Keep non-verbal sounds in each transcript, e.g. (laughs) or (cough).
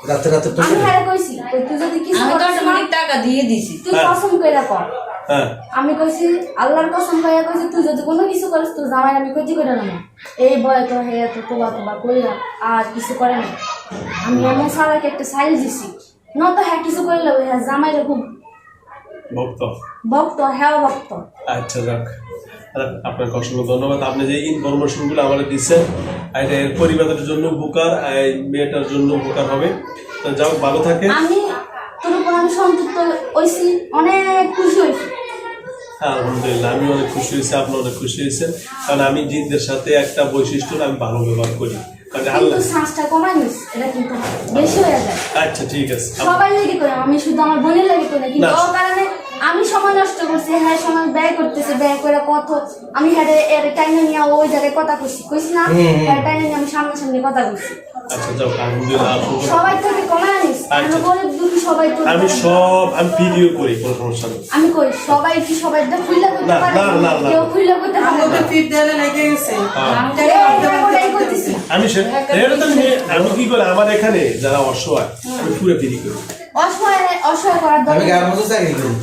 রাতে রাতে তো আমি হ্যাঁ কইছি তুই যদি কিছু আমি তো অটোমেটিক টাকা দিয়ে দিছি। তুই কসম কইরা কর। হ্যাঁ। আমি কইছি আল্লাহর কসম কইরা কইছি তুই যদি কোনো কিছু করিস তুই জামাই আমি কইছি কইরা না এই বয় তো হে তো তোবা তোবা কইরা আর কিছু করে না আমি এমন সারাকে একটা সাইজ দিছি। ন তো হ্যাঁ কিছু করলে হ্যাঁ জামাইরে খুব ভক্ত। ভক্ত হ্যাঁ ভক্ত। আচ্ছা আর আপনাকে অসংখ্য ধন্যবাদ। আপনি যে ইনফরমেশনগুলো আমাদের দিচ্ছেন এটা এর পরিবারের জন্য উপকার আর এই মেয়েটার জন্য উপকার হবে। তো যাও ভালো থাকে আমি তোর উপর আমি সন্তুষ্ট হইছি অনেক খুশি হইছি হ্যাঁ আলহামদুলিল্লাহ আমি অনেক খুশি হয়েছি আপনি অনেক খুশি হয়েছেন। কারণ আমি জিনদের সাথে একটা বৈশিষ্ট্য আমি ভালো ব্যবহার করি। হয়ে আচ্ছা ঠিক আছে। সবাই লেগে করে আমি শুধু আমার বোনের লেগে করে কিন্তু। কারণে আমি সময় নষ্ট করছি হ্যাঁ সময় ব্যয় করতেছে ব্যয় করে কত আমি হ্যাঁ এর টাইমে নিয়ে ওই জায়গায় কথা কইছি কইছি না? হ্যাঁ টাইমে নিয়ে আমি সামনাসামনি কথা কইছি। আচ্ছা সবাই তোকে কমায় আনিস আমি আচ্ছা। গরিব দুঃখী সবাই তোর আমি সব আমি ভিডিও করি কোনো সমস্যা নেই। আমি কই সবাই কি সবাই তো খুইলা করতে পারে? না, না, না। কেউ খুইলা করতে পারে না। আমাদের ফিট দেয়ালে লেগে গেছে। হ্যাঁ। আমি ওটাই করতেছি। আমি সে তো আমি আমি কি করে আমার এখানে যারা অসহায় আমি পুরো ফ্রি করি। অসহায় অসহায় করার আমি দরকার গায়ের মতো চাকরি করি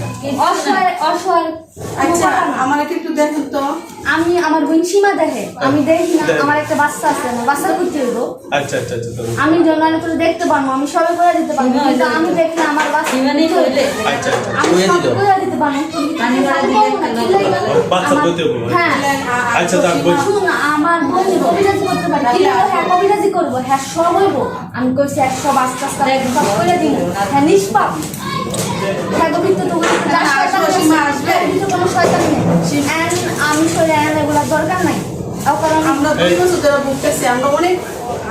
অসহায় অসহায় আচ্ছা আচ্ছা। আমার একটু দেখেন তো। আমি আমার বোন সীমা দেখে। আমি দেখি না আমার একটা বাচ্চা আছে আমার বাচ্চা করতে হইব। আচ্ছা আচ্ছা আচ্ছা আমি জন্মালে তোর দেখতে পারব আমি সবে করে দিতে পারব কিন্তু আমি দেখলে আমার বাচ্চা সীমানি হইলে আচ্ছা আচ্ছা আমি হয়ে করে দিতে পারব বাচ্চা করতে। হ্যাঁ। আচ্ছা আমার বোন কবিরাজি করতে পারে কি হ্যাঁ কবিরাজি করব হ্যাঁ সব হইব। আমি কইছি একশো আস্তে আস্তে সব করে দিব হ্যাঁ নিষ্পাপ। হ্যাঁ ভিতরে তো আমি সরে দরকার নাই। আমরা দুই বছর ধরে ভুগতেছি আমরা অনেক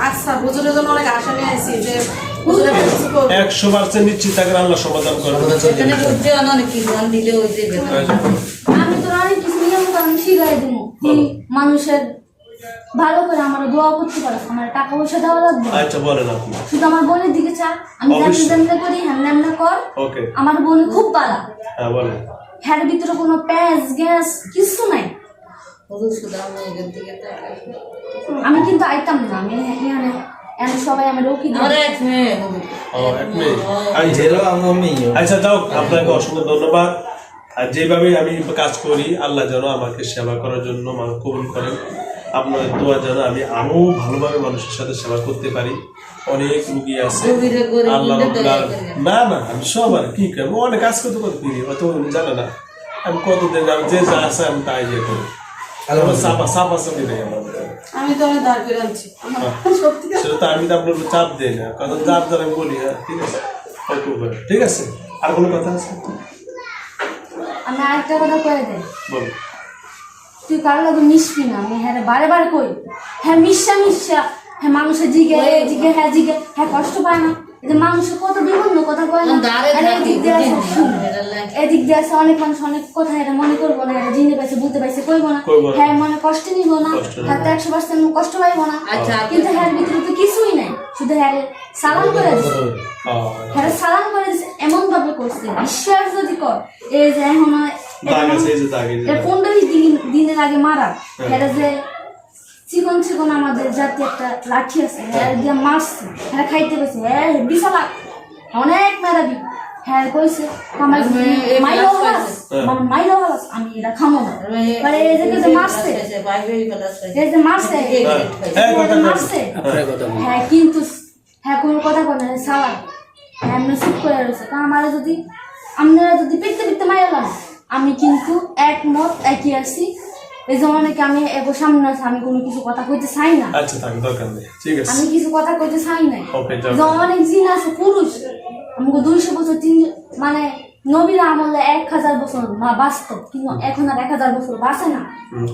আচ্ছা হুজুরের জন্য অনেক আশা নিয়ে আছি যে হুজুরের একটা একশো পার্সেন্ট নিশ্চিত আল্লাহ সমাধান করবে। বুঝছে অনেক আমি দিলে ওই আমি তো অনেক কিছু নিয়ম কারণ শিখাই দিব। মানুষের ভালো করে আমার দোয়া করতে পারো আমার টাকা পয়সা দেওয়া লাগবে। আচ্ছা বলেন আপনি। শুধু আমার বোনের দিকে চা আমি অবশ্যই। যেমন করি হ্যান তেমন কর ওকে। আমার বোন খুব পালা। হ্যাঁ বলেন। হ্যার ভিতরে কোনো প্যাঁচ গ্যাস কিছু নাই। আমি কিন্তু আইতাম না আমি এখানে এখানে সবাই আমার আমার এক ও এক মিনিট। আচ্ছা যাও আপনাকে অসংখ্য ধন্যবাদ। আর যেভাবে আমি কাজ করি আল্লাহ যেন আমাকে সেবা করার জন্য মানুষ কবুল করেন। আপনার দোয়া যেন আমি আরও ভালোভাবে মানুষের সাথে সেবা করতে পারি। অনেক রুগী আছে। আল্লাহ। না না আমি সব আর কি করব? অনেক কাজ করতে করতে ফিরি অত উনি জানে না। আমি কতদিন আমি যে যা আছে আমি তাই ইয়ে করি ভিতরে। আমি তো আপনার চাপ দিই না। কারণ যার যার আমি বলি হ্যাঁ ঠিক আছে। ঠিক আছে? আর কোনো কথা আছে? আমি আরেকটা কথা কয়ে দেয় বলো। তুই কারও লাগে মিশবি না? আমি হ্যাঁ বারে বারে কই? হ্যাঁ মিশা মিশা। হ্যাঁ মানুষের জিগে জিগে হ্যাঁ জিগে। হ্যাঁ কষ্ট পায় না। এই যে কত বিভিন্ন কথা কয় না? দাঁড়ে আর থাকি, এদিক দিয়ে। এদিক দিয়ে আছে অনেক মানুষ অনেক কথা এটা মনে করব না এটা জিনে পাইছে বুঝতে পাইছে কইবো না। হ্যাঁ মনে কষ্ট নিব না। হ্যাঁ তো একশো পার্সেন্ট কষ্ট পাইবো না। আচ্ছা, কিন্তু হ্যাঁ ভিতরে তো কিছুই নাই। শুধু হ্যাঁ সালাম করে দিছে। হ্যাঁ সালাম করে দিছে এমন ভাবে করছে। বিশ্বাস যদি কর এই যে এখন আছে এর দিন দিনের আগে মারা এটা যে চিকন চিকন আমাদের জাতি একটা লাঠি আছে হ্যাঁ দিয়ে মারছে হ্যাঁ খাইতে গেছে হ্যাঁ বিশাল। অনেক মেরাবি। হ্যাঁ কইছে আমার আমি এই মাইলো হালাস পাইছি। মাইলো হালাস আমি এটা খামো না। এই যে যে মারছে? এই যে মারছে। হ্যাঁ, হ্যাঁ। মারছে। হ্যাঁ। কিন্তু হ্যাঁ কোনো কথা বলে না সালা। হ্যাঁ এমনি চুপ করে রয়েছে। কারণ আমার যদি আপনারা যদি পিটতে পিটতে মারলাম আমি কিন্তু একমত একই আছি। এই যে অনেকে আমি এগো সামনে আছে আমি কোনো কিছু কথা কইতে চাই না। আচ্ছা থাক দরকার নেই। ঠিক আছে। আমি কিছু কথা কইতে চাই না ওকে যাও যে অনেক জিন আছে পুরুষ। আমাকে দুইশো বছর তিন মানে নবীরা আমলে এক হাজার বছর মা বাস্তব কিন্তু এখন আর এক হাজার বছর বাঁচে না।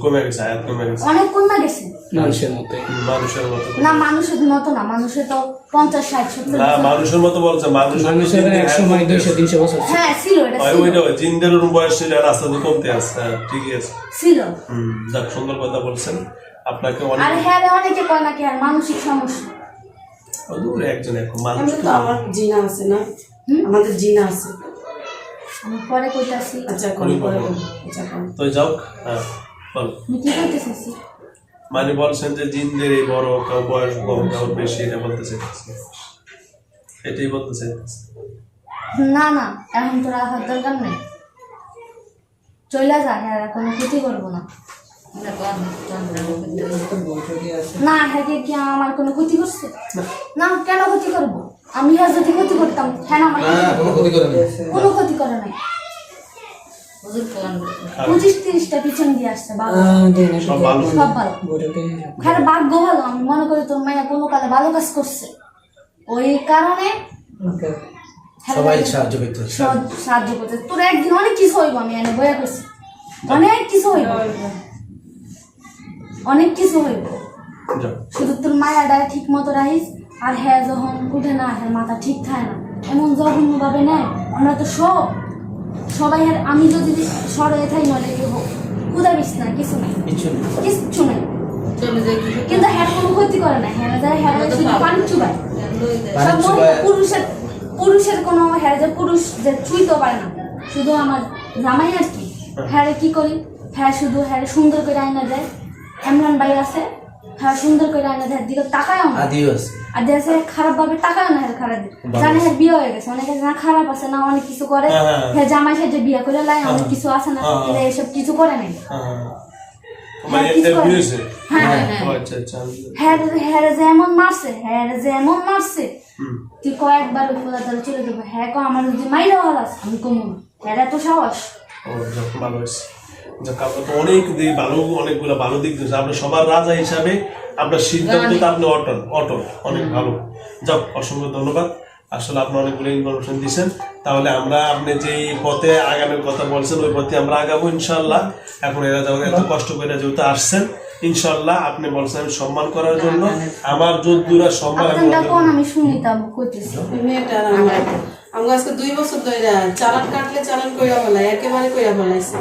কমে গেছে আয়াত কমে গেছে। অনেক কন্যা গেছে। মানুষের মতো মানুষের মতো না মানুষের মতো না মানুষের তো পঞ্চাশ ষাট সত্তর না মানুষের মতো বলছে মানুষ মানুষের এক সময় দুইশো তিনশো বছর। হ্যাঁ ছিল এটা ওই ওইটা ওই জিনদের বয়স ছিল আর আস্তে আস্তে কমতে আসছে হ্যাঁ ঠিকই আছে। ছিল। হুম যাক সুন্দর কথা বলছেন। আপনাকে আর অনেক হ্যাঁ অনেকে কয় নাকি আর মানসিক সমস্যা। ও, দূরে একজন এখন মানুষ তো আমার জিনা আছে না? আমাদের জিনা আছে। আমি পরে কইতাছি আচ্ছা কোন পরে। আচ্ছা কোন তো যাও হ্যাঁ বলো। আমি কি কইতেছি মানে বলছেন যে জিনদের এই বড় কেউ বয়স কম কেউ বেশি এটা বলতে চাইছি এটাই বলতে চাই না না এখন তোর আসার দরকার নেই। চলে যা হ্যাঁ আর কোনো ক্ষতি করব না। না কোন না হ্যাঁ কি আমার কোনো ক্ষতি করছে? না কেন ক্ষতি করব? আমি হ্যাঁ যদি ক্ষতি করতাম হ্যাঁ আমার না কোনো ক্ষতি করে না কোনো ক্ষতি করে নাই। পঁচিশ তিরিশটা পিছন দিয়ে আসছে সব ভালো। সব হ্যাঁ ভাগ্য ভালো। আমি মনে করি তোর মাইয়া কোনো কালে ভালো কাজ করছে। ওই কারণে হ্যাঁ, সবাই সাহায্য করতে সাহায্য করতে তোর একদিন অনেক কিছু হইব আমি এনে বয়া করছি অনেক কিছু হইব। অনেক কিছু হইব। শুধু তোর মায়াটা ঠিক মতো রাখিস আর হ্যাঁ যখন উঠে না হ্যাঁ মাথা ঠিক থাকে না। এমন জঘন্য ভাবে নেয় আমরা তো সব সবাই আর আমি যদি সরে থাই নলে কি হোক কুদা বিস না কিছু নাই। কিছু নেই। কিচ্ছু নাই। কিন্তু হ্যাঁ কোনো ক্ষতি করে না। হ্যাঁ যায় হ্যাঁ শুধু পানি চুবায়। সব মহিলা- পুরুষের পুরুষের কোনো হ্যাঁ যে পুরুষ যে ছুঁইতে পারে না। শুধু আমার জামাই আর কি। হ্যাঁ কি করি? হ্যাঁ শুধু হ্যাঁ সুন্দর করে আয়না দেয়। এমরান ভাই আছে। হ্যাঁ সুন্দর করে আয়না দেয় দিকে তাকায় না আদিও আছে। আর দেশে খারাপ ভাবে টাকাও না হ্যাঁ খারাপ। জানে হ্যাঁ বিয়ে হয়ে গেছে অনেকে না খারাপ আছে না অনেক কিছু করে। হ্যাঁ, হ্যাঁ। হ্যাঁ জামাই সাথে বিয়ে করে লাই অনেক কিছু আছে না হ্যাঁ, হ্যাঁ। এসব কিছু করে নাই। হ্যাঁ হ্যাঁ, মানে হ্যাঁ হ্যাঁ হ্যাঁ। যেমন মারছে হ্যাঁ যেমন মারছে। তুই কয়েকবার ওই খোলা তারা চলে যাব। হ্যাঁ কো আমার যদি মাইরা আমি কমু হ্যাঁ এত সাহস। তো অনেক দিক ভালো অনেকগুলো ভালো দিক দিয়েছে। আপনার সবার রাজা হিসাবে আপনার সিদ্ধান্তটা আপনি অটল অটল অনেক ভালো। যাক অসংখ্য ধন্যবাদ। আসলে আপনি অনেকগুলো ইনফরমেশন দিয়েছেন। তাহলে আমরা আপনি যে পথে আগানোর কথা বলছেন ওই পথে আমরা আগাবো ইনশাল্লাহ এখন এরা যখন এত কষ্ট করে যেহেতু আসছেন ইনশাল্লাহ আপনি বলছেন আমি সম্মান করার জন্য। আমার যদ্দুরা সম্মান আমি শুনি তা করতেছি আমার আজকে দুই বছর ধরে চালান কাটলে চালান কইরা ফেলাই একেবারে কইরা ফেলাইছে।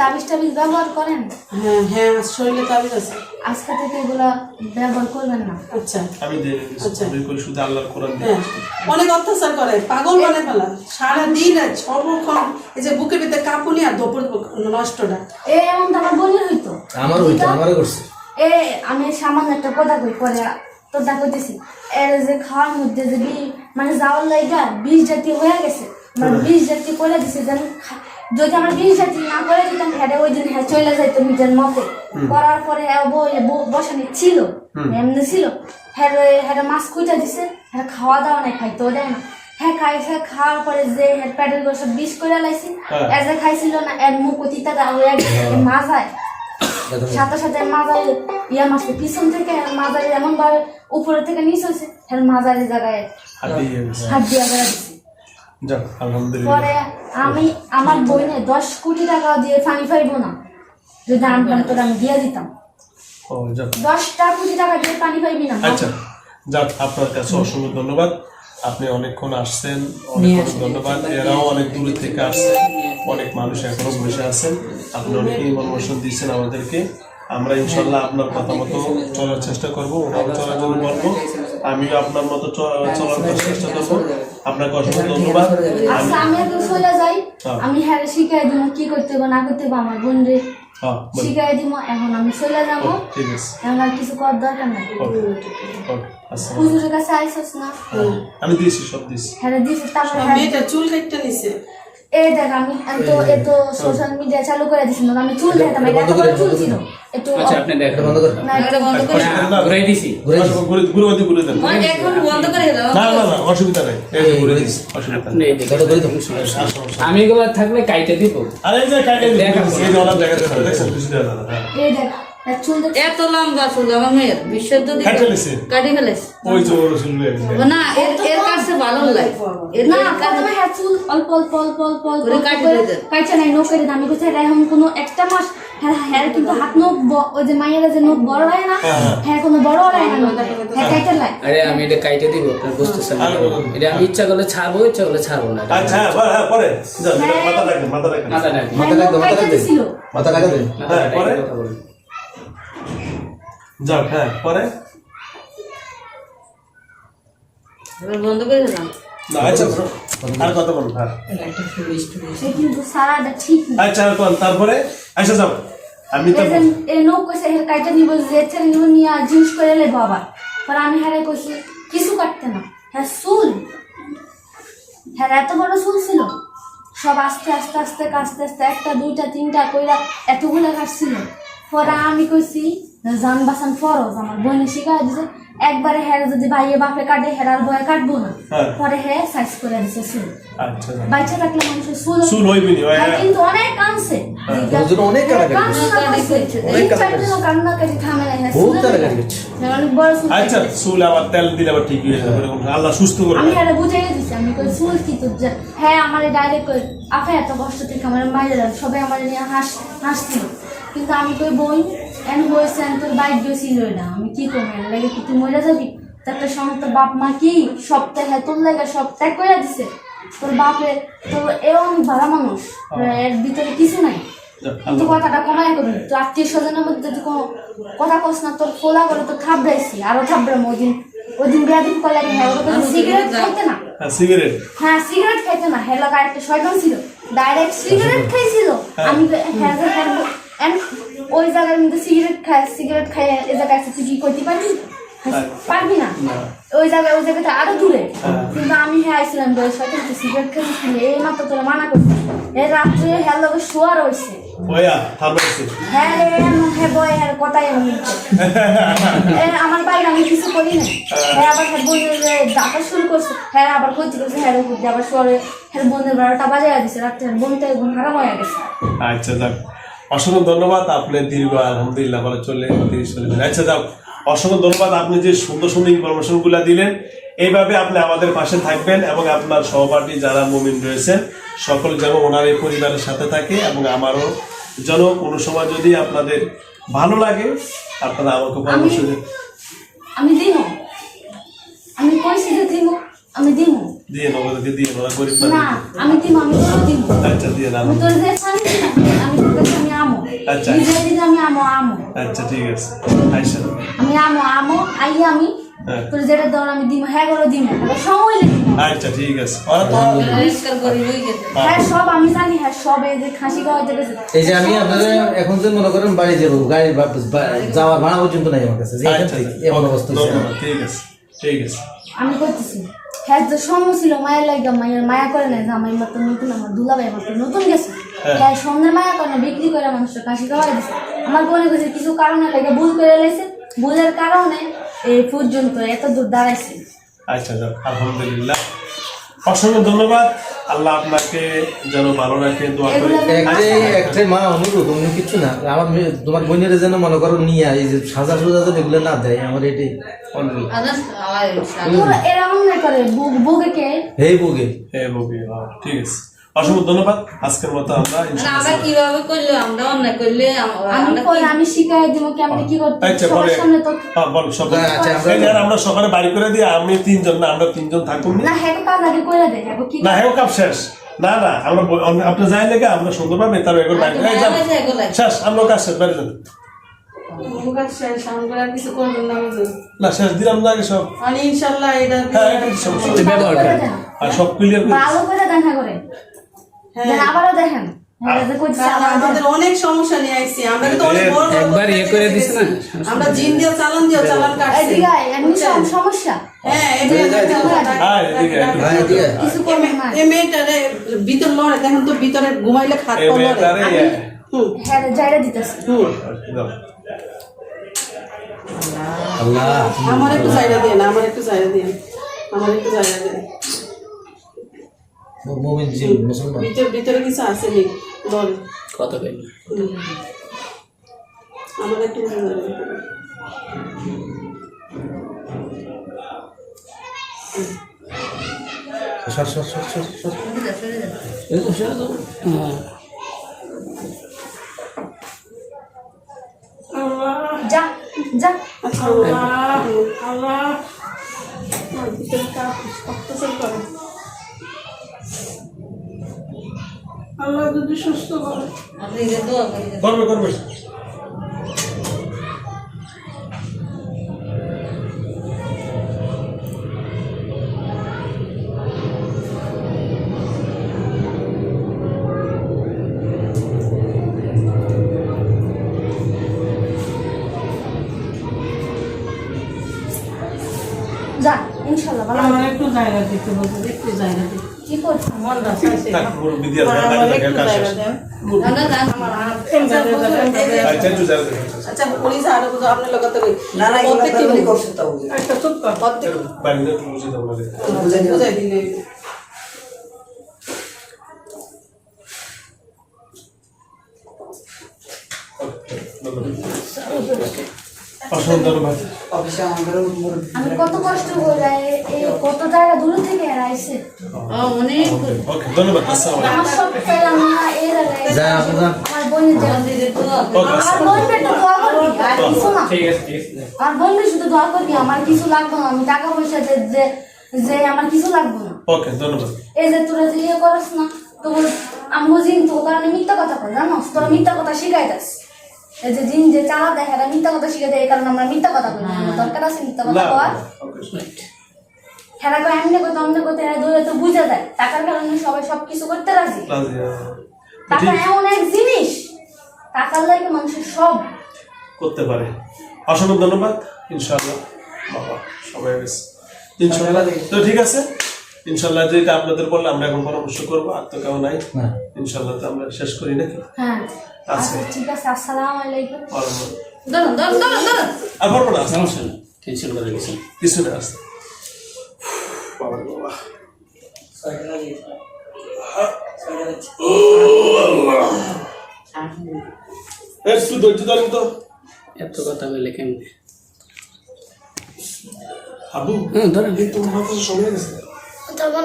তাবিজ টাবিজ ব্যবহার করেন? হ্যাঁ হ্যাঁ শরীরে তাবিজ আছে। আজকে থেকে এগুলা ব্যবহার করবেন না। আচ্ছা। আমি আচ্ছা। শুধু আল্লাহর কোরআন দিয়ে হ্যাঁ। অনেক অত্যাচার করে পাগল মানে ফেলা। সারাদিন আর সর্বক্ষণ এই যে বুকের ভিতরে কাঁপুনি আর দোপর নষ্টটা। এ এমন তো আমার বোনের হইতো। আমারও হইতো আমারও করছে। এ আমি সামান্য একটা কথা কই পরে তোর দা কইতেছি এর যে খাওয়ার মধ্যে যদি মানে যাওয়ার লাইগা বিষ জাতীয় হয়ে গেছে মানে বিষ জাতীয় করে দিছে যেন যদি আমরা জাতীয় না করে দিতাম হ্যাঁ ওই দিন হ্যাঁ চলে যাইতো নিজের মতে। করার পরে হ্যাঁ বই বসানি ছিল এমনি ছিল। হ্যাঁ হ্যাঁ মাছ কুইটা দিছে হ্যাঁ খাওয়া দাওয়া নাই খাইতেও দেয় না। হ্যাঁ খাইছে খাওয়ার পরে যে হ্যাঁ প্যাডেল করে সব বিষ করে লাইছি হ্যাঁ। যে খাইছিল না এর মুখ অতিতা দাও এক মাজায়। সাথে সাথে মাজারে ইয়া মাসে পিছন থেকে মাজারে এমন ভাবে উপরে থেকে নিচে হয়েছে হ্যাঁ মাজারের জায়গায় হাত দিয়ে বেড়া দিছি। পরে আমি আমার বইনে দশ কোটি টাকা দিয়ে পানি পাইবো না। যদি আমি তোর আমি দিয়ে দিতাম। ও যাক। দশটা কোটি টাকা দিয়ে পানি পাইবি না আচ্ছা যাক আপনার কাছে অসংখ্য ধন্যবাদ। আপনি অনেকক্ষণ আসছেন অনেক ধন্যবাদ। এরাও অনেক দূরে থেকে আসছেন অনেক মানুষ এখনও বসে আছেন। আপনি অনেক ইনফরমেশন দিচ্ছেন আমাদেরকে। আমরা ইনশাল্লাহ আপনার কথা মতো চলার চেষ্টা করব ওনাও চলার জন্য বলব আমিও আপনার মতো চলার চেষ্টা করব। আপনাকে অসংখ্য ধন্যবাদ। আচ্ছা আমি একটু সোজা যাই। হ্যাঁ। আমি হ্যাঁ শিখাই দিব কি করতে হবে না করতে হবে আমার বোন রে। হ্যাঁ শিখাই দিব এখন আমি চলে যাব। ঠিক আছে। এখন আর কিছু করার দরকার নাই। হুজুরের কাছে আইসস না। আমি দিয়েছি সব দিয়েছি। হ্যাঁ দিছি তারপরে হ্যাঁ। চুল কেটে নিছে। এই দেখ আমি আমি তো এত সোশ্যাল মিডিয়া চালু করে দিছি না আমি চুল দেখাতাম এটা এত বড় চুল ছিল। একটু আচ্ছা আপনি এটা দেখেন বন্ধ করে। না, এটা বন্ধ করে। না, ঘুরাই দিছি। ঘুরে দিছি। ঘুরে ঘুরে ওদিকে ঘুরে দেন মানে এখন বন্ধ করে দাও। না না না অসুবিধা নেই। এই যে ঘুরে দিচ্ছি অসুবিধা আপনি নেই এই দেখেন। কত করে দাও? আমি এগুলো থাকলে কাইটে দিব। আরে এই যে এই যে দেখ এত লম্বা চুল আমার মেয়ের। কাটি ফেলেছে? ওই ওর না এর এর কাছে ভালো লাগে। এর না এর কাছে হ্যাঁ চুল অল্প অল্প অল্প অল্প অল্প ওরে কাটি করে দিতে। কাইচা নাই নোক করে আমি কোথায় এখন কোনো একটা মাস হ্যাঁ হ্যাঁ কিন্তু হাত নোক ওই যে মায়েরা যে নোক বড় হয় না হ্যাঁ কোনো বড় হয় না হ্যাঁ কাইটা লাই। আরে আমি এটা কাইটে দিব আপনার বুঝতেছেন। এটা আমি ইচ্ছা করলে ছাড়বো ইচ্ছা করলে ছাড়বো না। আচ্ছা হ্যাঁ পরে, হ্যাঁ পরে। মাথা রাখেন মাথা রাখেন। মাথা হ্যাঁ মাথা মাথা মাথা যাও হ্যাঁ পরে? বন্ধ করে দিলাম। না আচ্ছা আর কথা বলুন হ্যাঁ। সে কিন্তু সারাটা ঠিক না আচ্ছা কোন? তারপরে? আচ্ছা যাও। আমি তো এই যে কইছে এর কাইটা নিব যে ছেলে নিব নিয়া জিনিস করে লে বাবা। পর আমি হারে কইছি কিছু কাটতে না। হ্যাঁ হ্যাঁ এত বড় ছিল। সব আস্তে আস্তে আস্তে আস্তে আস্তে একটা দুইটা তিনটা কইরা এতগুলো কাটছিল। পরে আমি কইছি জান বাসান ফরজ আমার বোনে শিখাই দিছে। একবারে হ্যাঁ যদি ভাইয়ে বাপে কাটে হেরার ভয়ে কাটবো না। হ্যাঁ। পরে হ্যাঁ সাইজ করে দিছে চুল। আচ্ছা বাচ্চা থাকলে মানুষের চুল চুল হইবি নি, হ্যাঁ, কিন্তু অনেক কানছে অনেক কান্না থামে হ্যাঁ। হ্যাঁ, অনেক বড় চুল আচ্ছা কেটেছে। চুল আবার তেল দিলে আবার ঠিক হয়ে যাবে। এরকম আল্লাহ সুস্থ করে আমি। আরে বুঝাই দিছি। আমি কই চুল কি যা- হ্যাঁ আমার ডাইরেক্ট কই আপা এত কষ্ট থেকে আমার মাইরে সবাই আমার নিয়ে হাস হাসছিল কিন্তু আমি কই বই এন বইছে তোর বাইক ছিল না। আমি কি করব? এর লাগে কি তুই মরে যাবি? তো একটা সময় তোর বাপ মা কি? সব ত্যাগ তোর লাগে সব ত্যাগ করে দিছে। তোর বাপে তোর এও অনেক ভালো মানুষ। এর ভিতরে কিছু নাই। যাক, কথাটা কমাই করবি তো আত্মীয় স্বজনের মধ্যে যদি কোনো কথা কস না তোর খোলা করে তো থাবড়াইছি আরও থাবড়াম ওই দিন। ওই দিন বেয়াদিন করলে হ্যাঁ ওরা তো সিগারেট খাইতে না। হ্যাঁ, সিগারেট হ্যাঁ সিগারেট খাইতে না। হেলা একটা শয়তান ছিল। ডাইরেক্ট সিগারেট (laughs) খাইছিল। আমি তো হ্যাঁ হ্যাঁ ওই জায়গার মধ্যে সিগারেট খায় সিগারেট খাই এই জায়গায় আছে তুই কি করতে পারবি? পারবি না? ওই জায়গায় ওই জায়গাটা আরও দূরে। কিন্তু আমি হ্যাঁ আইছিলাম ওই শয়তান তুই সিগারেট এই মাত্র তোরা মানা করছি এই রাত্রে হ্যাঁ লোক ওয়া থামছে হ্যাঁ রে হ্যাঁ বয় হ্যাঁ কথাই আমি (laughs) আমার বাইরে আমি কিছু করি না হ্যাঁ। আবার হ্যাঁ ডাকা শুরু করছে। হ্যাঁ আবার করছে হ্যাঁ আবার হ্যাঁ বারোটা দিছে। রাত্রে হ্যাঁ হারাম হয়ে গেছে। আচ্ছা অসংখ্য ধন্যবাদ আপনি দীর্ঘ আলহামদুলিল্লাহ ভালো চলে তিরিশ আচ্ছা যাক অসংখ্য ধন্যবাদ আপনি যে সুন্দর সুন্দর ইনফরমেশনগুলা দিলেন এইভাবে আপনি আমাদের পাশে থাকবেন এবং আপনার সহপাঠী যারা মুমিন রয়েছেন সকল যেন ওনার এই পরিবারের সাথে থাকে এবং আমারও যেন কোনো সময় যদি আপনাদের ভালো লাগে আপনারা আমাকে পরামর্শ দিন। আমি দিব আমি কইছি যে দিব আমি দিব দিয়ে নগদকে দিয়ে ওরা গরিব না। আমি দিব আমি দিব আচ্ছা দিয়ে না আমি তোর যে আমো আচ্ছা। নিজে দিদি আমি আমো আমো। আচ্ছা ঠিক আছে। আইসা। আমি আমো আমো আই আমি হ্যাঁ। তোর যেটা দর আমি হ্যাঁ সময় লেগে আচ্ছা ঠিক আছে। ওরা তো পরিষ্কার করি হয়ে গেছে। হ্যাঁ। সব আমি জানি হ্যাঁ সব এই যে খাসি গেছে। এই যে আমি আপনারা এখন যে মনে করেন বাড়ি যাব গাড়ি যাওয়ার ভাড়া পর্যন্ত নাই আমার কাছে আচ্ছা এমন অবস্থা। ধন্যবাদ, ঠিক আছে ঠিক আছে। আমি করতেছি হ্যাঁ যে সঙ্গ ছিল মায়ের লাগে মায়ের মায়া করে না যে আমার নতুন আমার দুলাভাই মাত্র নতুন গেছে। হ্যাঁ মায়া করে বিক্রি করে মানুষের কাশি খাওয়াই দিছে। আমার বোনে গেছে কিছু কারণে লাগে ভুল করে লেছে। ভুলের কারণে এই পর্যন্ত এত দূর দাঁড়াইছে। আচ্ছা আলহামদুলিল্লাহ। অসংখ্য ধন্যবাদ। আল্লাহ আপনাকে যেন ভালো রাখে দোয়া করি। একটাই একটাই মা অনুরোধ অন্য কিছু না। আমার তোমার বোনের যেন মনে করো নিয়ে এই যে সাজা সুজা যেন এগুলো না দেয় আমার এটি কে? হেই বুগে ববি হ্যাঁ, ঠিক আছে। অসংখ্য ধন্যবাদ। আজকের মতো আমরা আমরা কীভাবে করলে আমরা অন্যায় করলে আম- আমি আমরা পরে কি- আমি শিখাই দিব কেমনে কি করতে আচ্ছা হ্যাঁ বল সব আচ্ছা, আমরা- আমরা সকালে বাড়ি করে দিই আমি তিনজন না আমরা তিনজন থাকুন। না হ্যাঁ কাজ আগে করে দে হ্যাঁ কি না হ্যাঁ কাপ শেষ। না না আমরা আপনি যাই লেগে আমরা সুন্দরভাবে তার বাড়ি করে এগুলাই। শেষ আমরা কাজ শেষ বাড়ি শেষ না দিলাম না আগে সব। ইনশাল্লাহ এটা হ্যাঁ সব ক্লিয়ার করে ভালো করে দেখা করে দেন আবারও দেখেন। হ্যাঁ যে কইছে কারণ আবার আমাদের অনেক সমস্যা নিয়ে আসছি আমরা কিন্তু অনেক বড় বড় একবার ইয়ে করে দিছে না আমরা জিন দিয়ে চালান দিয়ে চালান কাটছি। এমনি সমস্যা। হ্যাঁ এদিকে হ্যাঁ এদিকে একটু হ্যাঁ দিয়ে কিছু করবে না। এই মেয়েটারে ভিতর লড়ে দেখেন তো ভিতরে ঘুমাইলে হুম। হ্যাঁ যাইরা দিতেছে। হুম। আল্লাহ। আমার একটু জায়গা দেন আমার একটু জায়গা দেন আমার একটু জায়গা দেন মোমিন জি মুসলমান ভিতর ভিতরে কিছু আছে নি লড়ে কত কইল হুম। আমার একটু সর সর সর সর সর এই তো হ্যাঁ যা যা আচ্ছা আল্লাহ আল্লাহ আমার ভিতরে করে আল্লাহ যদি সুস্থ করে। আপনি যে দোয়া করে। করবে করবে যা ইনশাল্লাহ ভালো আমার একটু জায়গা দিতে বলতে একটু জায়গা দিতে কি করছ? মনটা চাইছে থাক মুরব্বী দিয়ে দেন আমার তাকে একটু কাজ জায়গা দেন না না জান আমার হাত এমটা দিয়ে দেন, এমটা দিয়ে দেন। আচ্ছা একটু জায়গা দেন আচ্ছা পুলিশ আর বুঝো আপনি লোকাতে কই না না এগুলো প্রত্যেকটি বলি। করছে তাও বুঝি। চুপ কর। প্রত্যেক বাড়ি একটু বুঝে দাও আমাদের। বুঝাই দিলে। অসংখ্য ধন্যবাদ। অফিসে আমাদের আমি কত কষ্ট করে এই কত জায়গা দূর থেকে আইছে। ও অনেক ওকে ধন্যবাদ আসসালামু আলাইকুম। সব পেলাম না যা আমার বোনের আর কিছু না। ঠিক আছে ঠিক আছে। আমার বোনকে শুধু দোয়া করবি আমার কিছু লাগবে না। আমি টাকা পয়সা যে যে যে আমার কিছু লাগবে না। ওকে ধন্যবাদ। এই যে তোরা যে ইয়ে করস না তো আমি বুঝিন তো কারণে মিথ্যা কথা কই জানো তোরা মিথ্যা কথা শিখাই শিখাইতাস। এই যে জিন যে চালা দেয় এরা মিথ্যা কথা শিখাই দেয় এই কারণে আমরা মিথ্যা কথা না আমার দরকার আছে মিথ্যা কথা না কওয়া ওকে হেরা কয় এমনি করতে অমনি করতে এরা দূরে তো বুঝে দেয়। টাকার কারণে সবাই সব কিছু করতে রাজি। রাজি টাকা এমন এক জিনিস টাকার লাগে মানুষের সব। করতে পারে। অসংখ্য ধন্যবাদ ইনশাআল্লাহ। বাবা সবাই গেছে ইনশাআল্লাহ। তো ঠিক আছে? ইনশাআল্লাহ যেটা আপনাদের বললে আমরা এখন পরামর্শ করব আর তো কেউ নাই। ইনশাআল্লাহ তো আমরা শেষ করি নাকি? হ্যাঁ। আচ্ছা। আচ্ছা ঠিক আছে আসসালামু আলাইকুম। ধরুন ধরুন ধরুন ধরুন আর পারব না সমস্যা নেই টেনশন করে কিছু নেই। কিছু না আসতে বাবা। বাবা ছয়টা লাগিয়ে ছয়টা লাগছে। একটু ধৈর্য ধরেন তো। এত কথা বললে কেমনে? আবু হ্যাঁ ধরেন। তোমার হাতে সময় গেছে। তখন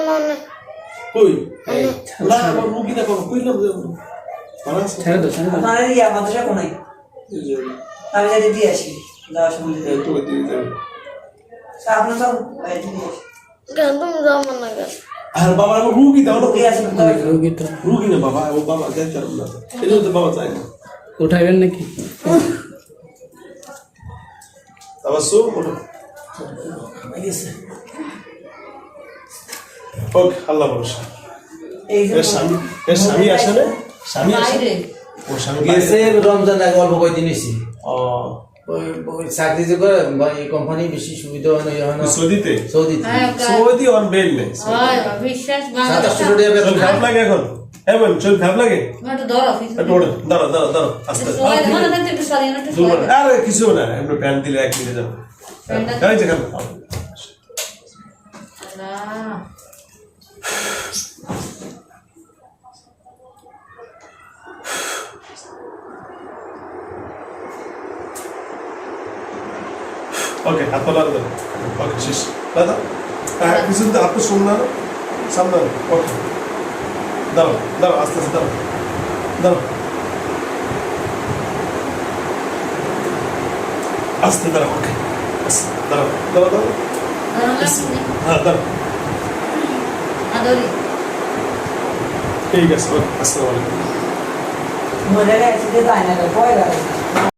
কই? এই, না আমার মুখি না কইলাম আছে ছেড়ে দাও ছেড়ে দাও আপনার ইয়া মাদ্রাসা কোনায়? আমি যাতে দিয়ে আসি যাওয়ার সময় দিতে তো দিয়ে যাবে আপনার সব বাইরে দিয়ে আসি আর বাবা আমার রুগী দাও রুগী আছে। তো তো। রুগী না বাবা ও বাবা দেখতে পারব না এই তো বাবা চাই না। উঠাইবেন নাকি? ওঠো। ওকে আল্লাহ ভরসা। এই স্বামী এর স্বামী আসে না? স্বামী বাইরে। ও স্বামী গেছে রমজান আগে অল্প কয়েকদিন হয়েছি। ও। চাকরি যে করে বা এই কোম্পানি বেশি সুবিধা হয় না ইয়ে হয় না। সৌদিতে? সৌদিতে। হ্যাঁ সৌদি অন বেল নেই হয় বিশ্বাস সাত টাকা বেতন। খারাপ লাগে এখন? হ্যাঁ বোন শরীর খারাপ লাগে? দাঁড়া দাঁড়া দাঁড়া আস্তে মনে আরে কিছু না এমনি প্যান দিলে এক মিনিটে যাবে। প্যানটা যে খান আল্লাহ ওকে হাত পা লাগবে ওকে শেষ দাদা হ্যাঁ কিছু তো হাত তো শুন না সামনে ওকে দাঁড়াও দাঁড়াও আস্তে আস্তে দাঁড়াও। দাঁড়াও। আস্তে দাঁড়াও ওকে আস্তে, দাঁড়াও দাঁড়াও দাঁড়াও। ধরুন লাগছে হ্যাঁ দাঁড়াও। আদরি। ঠিক আছে ওকে